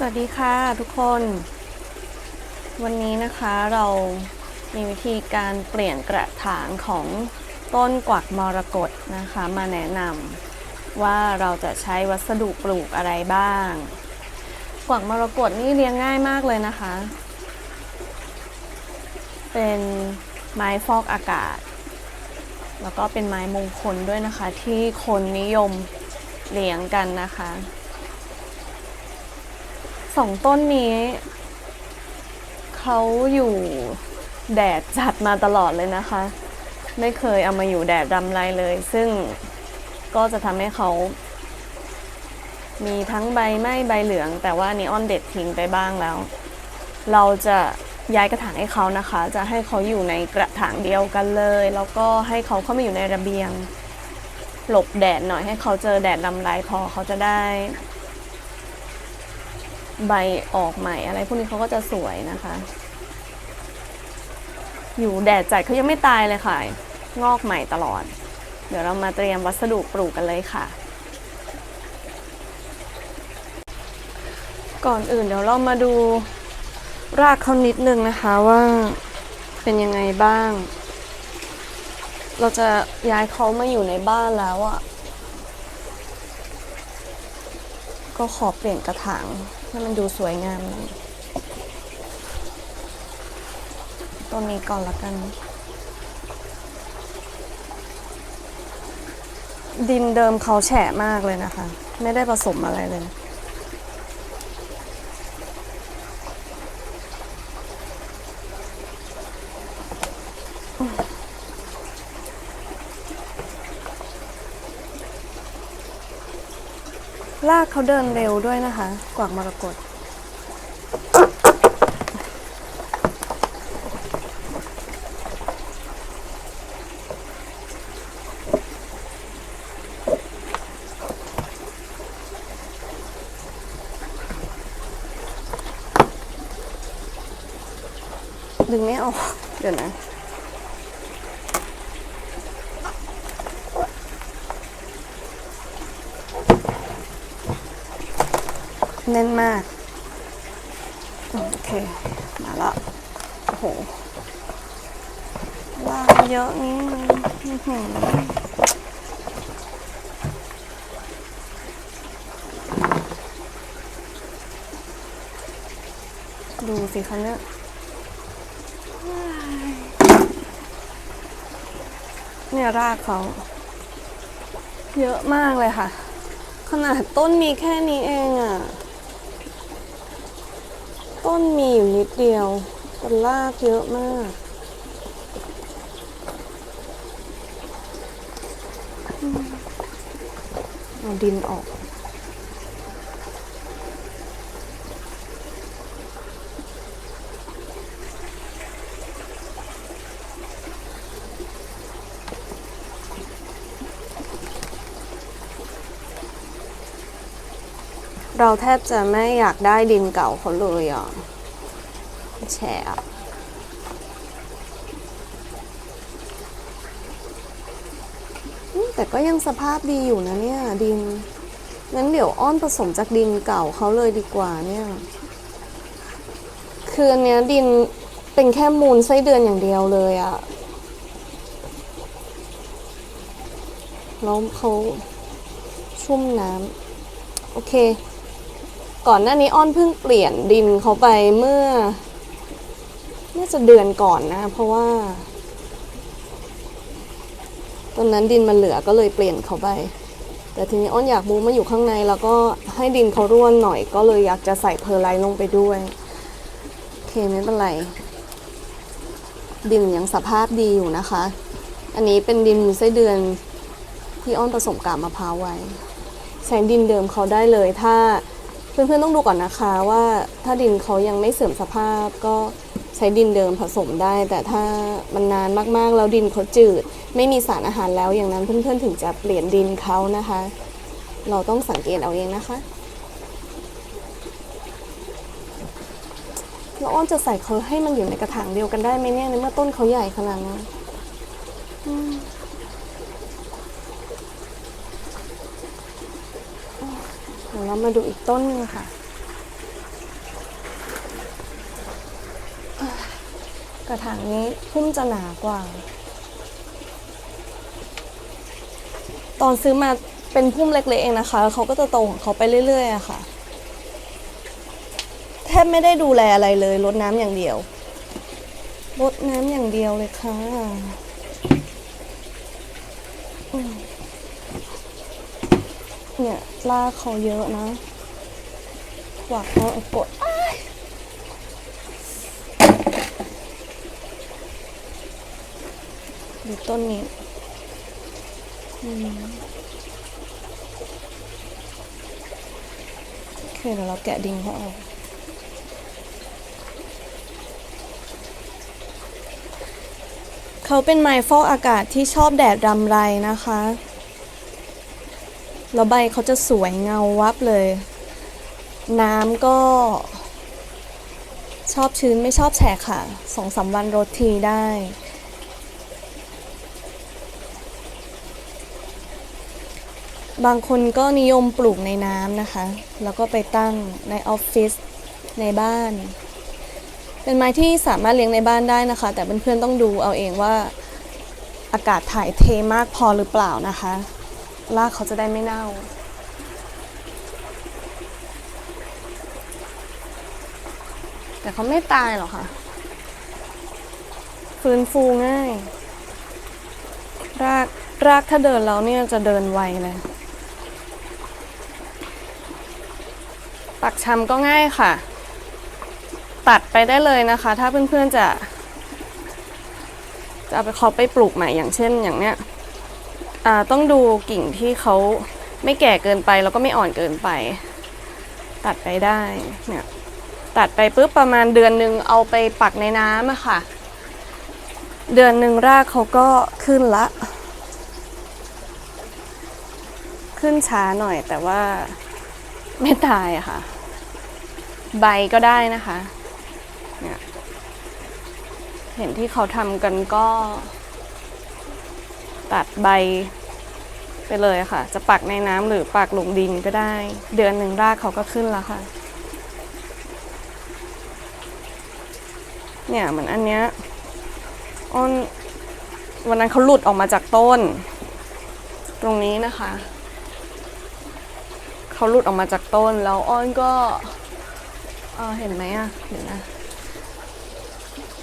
สวัสดีค่ะทุกคน วันนี้นะคะเรามีวิธีการเปลี่ยนกระถางของต้นกวักมรกตนะคะ มาแนะนำว่าเราจะใช้วัสดุปลูกอะไรบ้าง กวักมรกตนี่เลี้ยงง่ายมากเลยนะคะ เป็นไม้ฟอกอากาศ แล้วก็เป็นไม้มงคลด้วยนะคะ ที่คนนิยมเลี้ยงกันนะคะ สองต้นนี้ เขาอยู่แดดจัดมาตลอดเลยนะคะ ไม่เคยเอามาอยู่แดดรำไรเลย ซึ่งก็จะทำให้เขา มีทั้งใบไหม้ใบเหลือง แต่ว่านีออนเด็ดทิ้งไปบ้างแล้ว เราจะย้ายกระถางให้เขานะคะ จะให้เขาอยู่ในกระถางเดียวกันเลย แล้วก็ให้เขาเข้ามาอยู่ในระเบียง หลบแดดหน่อยให้เขาเจอแดดลำไรพอเขาจะได้ ใบออกใหม่อะไรพวกนี้เขาก็จะสวยนะคะ อยู่แดดจัดเขายังไม่ตายเลยค่ะ งอกใหม่ตลอด เดี๋ยวเรามาเตรียมวัสดุปลูกกันเลยค่ะ ก่อนอื่นเดี๋ยวเรามาดูรากเขานิดนึงนะคะว่าเป็นยังไงบ้าง เราจะย้ายเขามาอยู่ในบ้านแล้วอะก็ขอเปลี่ยนกระถาง ให้มันดูสวยงามหน่อยต้นนี้ก่อนละกัน ดินเดิมเขาแฉะมากเลยนะคะ ไม่ได้ผสมอะไรเลย ลากเขาเดินเร็วด้วยนะคะ กวากมรกตดึงไม่ออก เดี๋ยวนะ แน่นมาก โอเค มาล้วโอ้โหลากเยอะนี้ดูสิคะเนี่ยเนี่ยรากเขาเยอะมากเลยค่ะ ขนาดต้นมีแค่นี้เองอะ่ะ ต้นมีอยู่นิดเดียวแต่รากเยอะมากเอาดินออก เราแทบจะไม่อยากได้ดินเก่าเขาเลยอะแฉะแต่ก็ยังสภาพดีอยู่นะเนี่ย ดินงั้นเดี๋ยวอ้อนผสมจากดินเก่าเขาเลยดีกว่าเนี่ย คืออันเนี้ยดินเป็นแค่มูลไส้เดือนอย่างเดียวเลยอะแล้วเขาชุ่มน้ำโอเค ก่อนหน้านี้อ้อนเพิ่งเปลี่ยนดินเขาไปเมื่อน่าจะเดือนก่อนนะ เพราะว่าตอนนั้นดินมันเหลือก็เลยเปลี่ยนเขาไป แต่ทีนี้อ้อนอยากมูมาอยู่ข้างใน แล้วก็ให้ดินเขาร่วนหน่อยก็เลยอยากจะใส่เพอร์ไลท์ลงไปด้วยโอเคไม่เป็นไร ดินยังสภาพดีอยู่นะคะ อันนี้เป็นดินไส้เดือนที่อ้อนผสมกาบมะพร้าวไว้ ใช้ดินเดิมเขาได้เลยถ้า เพื่อนๆต้องดูก่อนนะคะว่าถ้าดินเขายังไม่เสื่อมสภาพก็ใช้ดินเดิมผสมได้ แต่ถ้ามันนานมากๆ แล้วดินเขาจืด ไม่มีสารอาหารแล้วอย่างนั้นเพื่อนๆถึงจะเปลี่ยนดินเขานะคะ เราต้องสังเกตเอาเองนะคะแล้วอ้อนจะใส่เขาให้มันอยู่ในกระถางเดียวกันได้ไหมเนี่ยในเมื่อต้นเขาใหญ่ขนาดนั้น ดี๋วเรามาดูอีกต้นนึงค่ะ กระถางนี้พุ่มจะหนากว่า ตอนซื้อมาเป็นพุ่มเล็กๆเองนะคะ แล้วเขาก็จะโตของเขาไปเรื่อยๆอะค่ะ แทบไม่ได้ดูแลอะไรเลยรดน้ำอย่างเดียวรดน้ำอย่างเดียวเลยค่ะ เนี่ยลากเขาเยอะนะหวักเอากดอ้ายดูต้นนี้อืมโอเคเดี๋ยวเราแกะดินเขาออกเขาเป็นไม้ฟอกอากาศที่ชอบแดดรำไรนะคะ แล้วใบเขาจะสวยเงาวับเลย น้ำก็ ชอบชื้นไม่ชอบแฉะค่ะสองสามวันรดทีได้ บางคนก็นิยมปลูกในน้ำนะคะ แล้วก็ไปตั้งในออฟฟิศในบ้าน เป็นไม้ที่สามารถเลี้ยงในบ้านได้นะคะ แต่เพื่อนๆต้องดูเอาเองว่าอากาศถ่ายเทมากพอหรือเปล่านะคะ รากเขาจะได้ไม่เน่า แต่เขาไม่ตายหรอกค่ะ ฟื้นฟูง่าย รากรากถ้าเดินแล้วเนี่ยจะเดินไวเลย ปักชำก็ง่ายค่ะ ตัดไปได้เลยนะคะ ถ้าเพื่อนๆจะ จะเอาไปเขาไปปลูกใหม่อย่างเช่นอย่างเนี้ย ต้องดูกิ่งที่เขาไม่แก่เกินไปแล้วก็ไม่อ่อนเกินไป ตัดไปได้เนี่ยตัดไปปุ๊บประมาณเดือนหนึ่งเอาไปปักในน้ำอะค่ะ เดือนหนึ่งรากเขาก็ขึ้นละ ขึ้นช้าหน่อยแต่ว่าไม่ตายอะค่ะ ใบก็ได้นะคะเนี่ยเห็นที่เขาทำกันก็ตัดใบ ไปเลยค่ะ จะปักในน้ำหรือปักลงดินก็ได้ เดือนหนึ่งรากเขาก็ขึ้นแล้วค่ะ เนี่ยเหมือนอันเนี้ยอ้นวันนั้นเขาหลุดออกมาจากต้น ตรงนี้นะคะเขาหลุดออกมาจากต้นแล้วอ้อนก็เออเห็นไหมอะเดี๋ยวนะ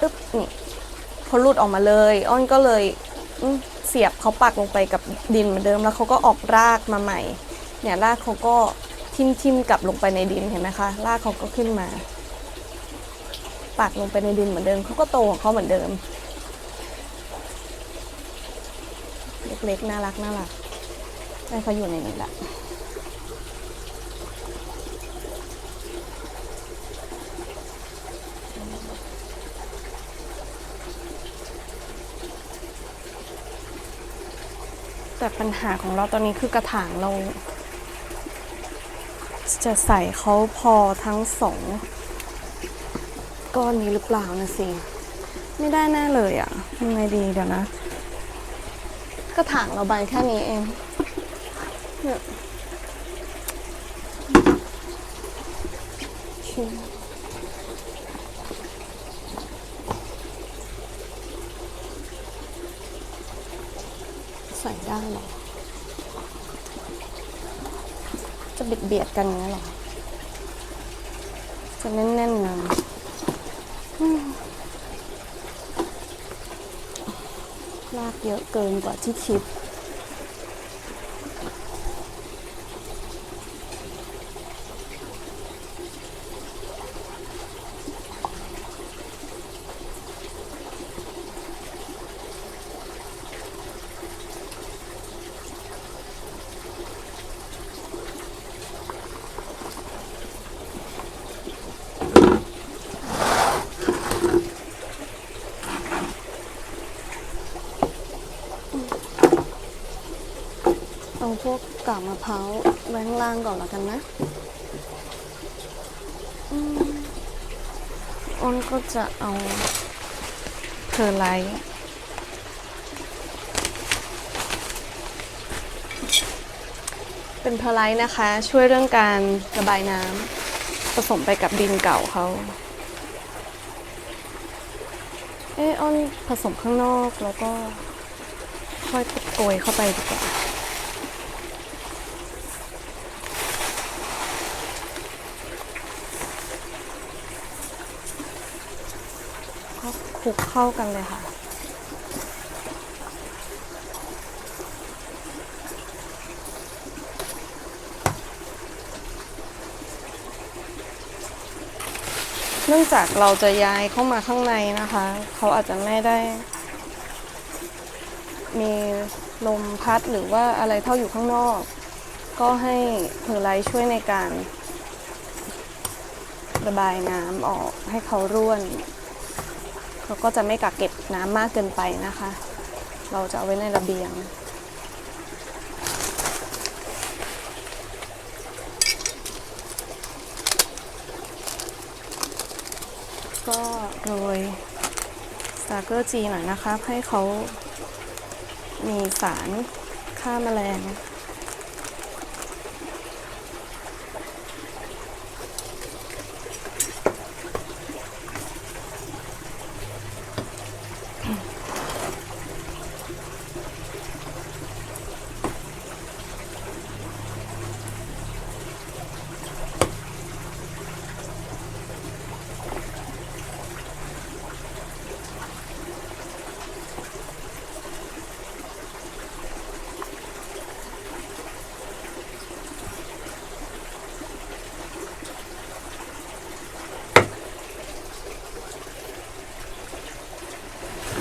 อึ๊บนี่เขาหลุดออกมาเลย อ้อนก็เลยอื เสียบเขาปักลงไปกับดินเหมือนเดิม แล้วเขาก็ออกรากมาใหม่ เนี่ยรากเขาก็ทิ่มทิมกลับลงไปในดินเห็นไหมคะรากเขาก็ขึ้นมา ปักลงไปในดินเหมือนเดิมเขาก็โตของเขาเหมือนเดิม เล็กๆน่ารักน่ารักให้เขาอยู่ในนี้แหละ แต่ปัญหาของเราตอนนี้คือกระถางเรา จะใส่เขาพอทั้งสองก้อนนี้หรือเปล่านะสิ ไม่ได้แน่เลยอะ่ะยังไงดีเดี๋ยวนะ กระถางเราใบแค่นี้เองเนี่ย ใส่ได้หรอ จะเบียดเบียดกันอย่างนี้เหรอ จะแน่นๆนะลากเยอะเกินกว่าที่คิด เอา พวกกามะพร้าวไว้ข้างล่างก่อนแล้วกันนะอืมอ้นก็จะเอาเพอร์ไลท์เป็นเพอร์ไลท์นะคะ ช่วยเรื่องการระบายน้ำผสมไปกับดินเก่าเขาเอออ้นผสมข้างนอกแล้วก็ค่อยโกยเข้าไปดีกว่า ก็ค ลุกเข้ากันเลยค่ะ เนื่องจากเราจะย้ายเข้ามาข้างในนะคะ เขาอาจจะไม่ได้ มีลมพัดหรือว่าอะไรเท่าอยู่ข้างนอก ก็ให้เพอร์ไลท์ช่วยในการระบายน้ำออกให้เขาร่วน เขาก็จะไม่กักเก็บน้ำมากเกินไปนะคะ เราจะเอาไว้ในระเบียง ก็โรยสตาร์เกอร์จีหน่อยนะคะ ให้เขามีสารฆ่าแมลง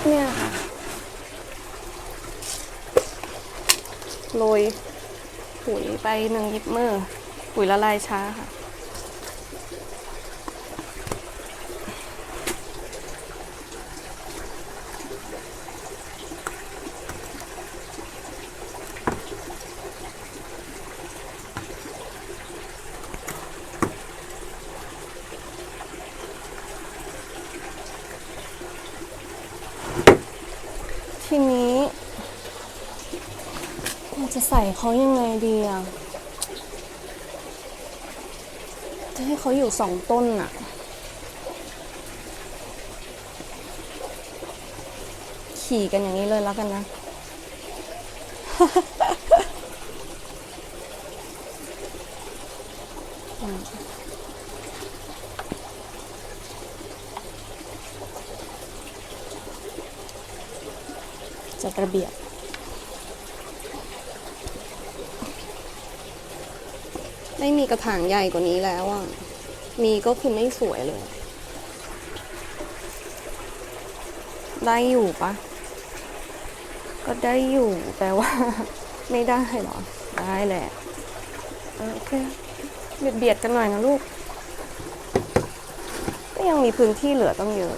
เนี่ยค่ะโรยปุ๋ย ไปหนึ่งยิบมือปุ๋ยละลายช้าค่ะ ทีนี้เราจะ ใส่เขายังไงดีอะจะให้เขาอยู่สองต้นอะขี่กันอย่างนี้เลยแล้วกันนะ จัดระเบียบ ไม่มีกระถางใหญ่กว่านี้แล้วอะ มีก็คือไม่สวยเลย ได้อยู่ปะ ก็ได้อยู่แต่ว่า ไม่ได้หรอ ได้แหละโอเคเบียดเบียดกันหน่อยนะลูก ก็ยังมีพื้นที่เหลือต้องเยอะ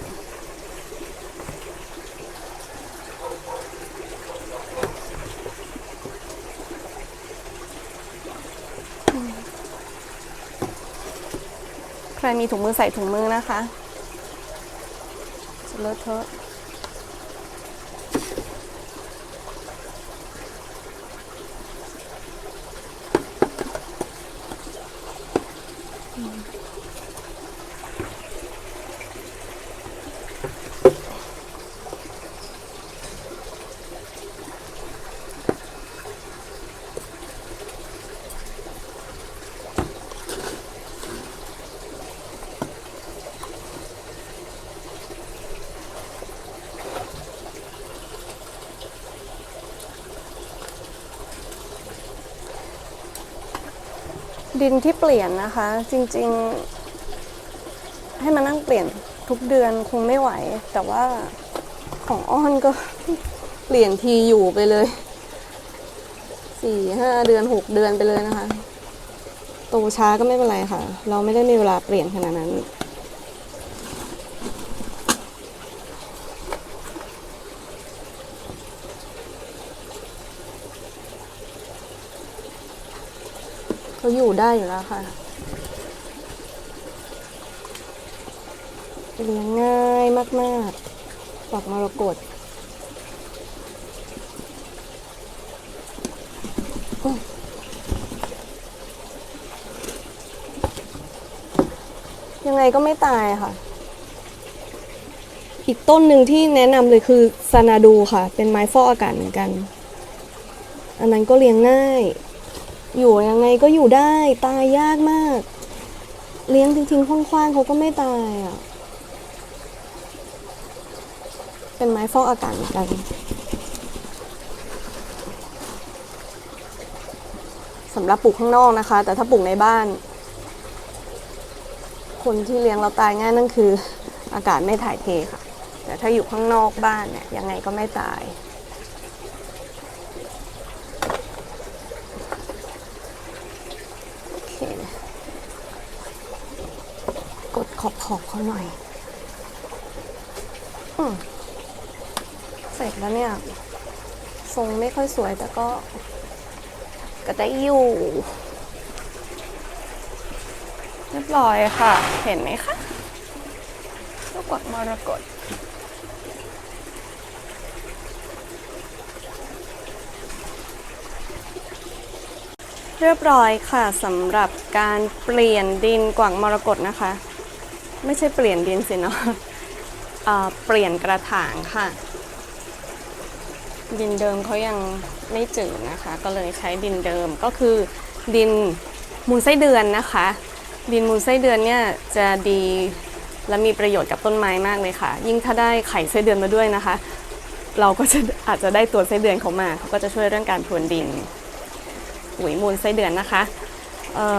ใครมีถุงมือใส่ถุงมือนะคะเลอะเทอะ ดินที่เปลี่ยนนะคะ จริงๆ ให้มานั่งเปลี่ยนทุกเดือนคงไม่ไหว แต่ว่าของอ้อนก็เปลี่ยนทีอยู่ไปเลยสี่ห้าเดือนหกเดือนไปเลยนะคะโตช้าก็ไม่เป็นไรค่ะ เราไม่ได้มีเวลาเปลี่ยนขนาดนั้น เขาอยู่ได้อยู่แล้วค่ะเลี้ยงง่ายมากๆดอกมรกตโอ้ยยังไงก็ไม่ตายค่ะ อีกต้นหนึ่งที่แนะนำเลยคือซานาดูค่ะ เป็นไม้ฟอกอากาศเหมือนกัน อันนั้นก็เลี้ยงง่าย อยู่ยังไงก็อยู่ได้ตายยากมาก เลี้ยงทิ้งๆคว้างๆเขาก็ไม่ตายอะ เป็นไม้ฟอกอากาศเหมือนกันสำหรับปลูกข้างนอกนะคะ แต่ถ้าปลูกในบ้าน คนที่เลี้ยงเราตายง่ายนั่นคือ อากาศไม่ถ่ายเทค่ะ แต่ถ้าอยู่ข้างนอกบ้านเนี่ยยังไงก็ไม่ตาย โอเค กด ขอบขอบๆเขาหน่อย อืมเสร็จแล้วเนี่ย ทรงไม่ค่อยสวยแต่ก็ ก็ได้อยู่ เรียบร้อยค่ะ เห็นไหมคะลูกกดมรกตเรียบร้อยค่ะสำหรับการเปลี่ยนดินกว่างมรกตนะคะ ไม่ใช่เปลี่ยนดินสิเนาะอ่าเปลี่ยนกระถางค่ะ ดินเดิมเขายังไม่จืดนะคะ ก็เลยใช้ดินเดิมก็คือดินมูลไส้เดือนนะคะ ดินมูลไส้เดือนเนี่ยจะดีและมีประโยชน์กับต้นไม้มากเลยค่ะ ยิ่งถ้าได้ไข่ไส้เดือนมาด้วยนะคะ เราก็จะอาจจะได้ตัวไส้เดือนเขามาเขาก็จะช่วยเรื่องการพรวนดินปุ๋ยมูลไส้เดือนนะคะ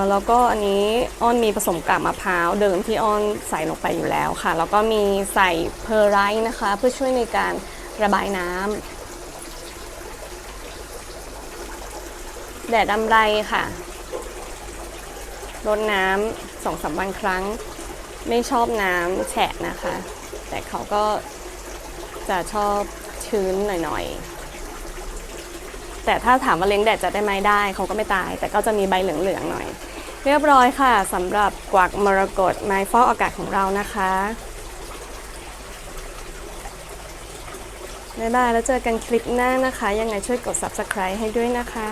แล้วก็อันนี้อ้อนมีผสมกากมะพร้าวเดิมที่อ้อนใส่ลงไปอยู่แล้วค่ะ แล้วก็มีใส่เพอร์ไรท์นะคะ เพื่อช่วยในการระบายน้ำแดดดำไรค่ะรดน้ำสองสามวันครั้ง ไม่ชอบน้ำแฉะนะคะ แต่เขาก็จะชอบชื้นหน่อยๆ แต่ถ้าถามว่าเลี้ยงแดดจะได้ไหมได้เขาก็ไม่ตาย แต่ก็จะมีใบเหลืองๆหน่อย เรียบร้อยค่ะสำหรับกวักมรกตไม้ฟอกอากาศของเรานะคะบ๊ายบายแล้วเจอกันคลิปหน้านะคะ ยังไงช่วยกด subscribe ให้ด้วยนะคะ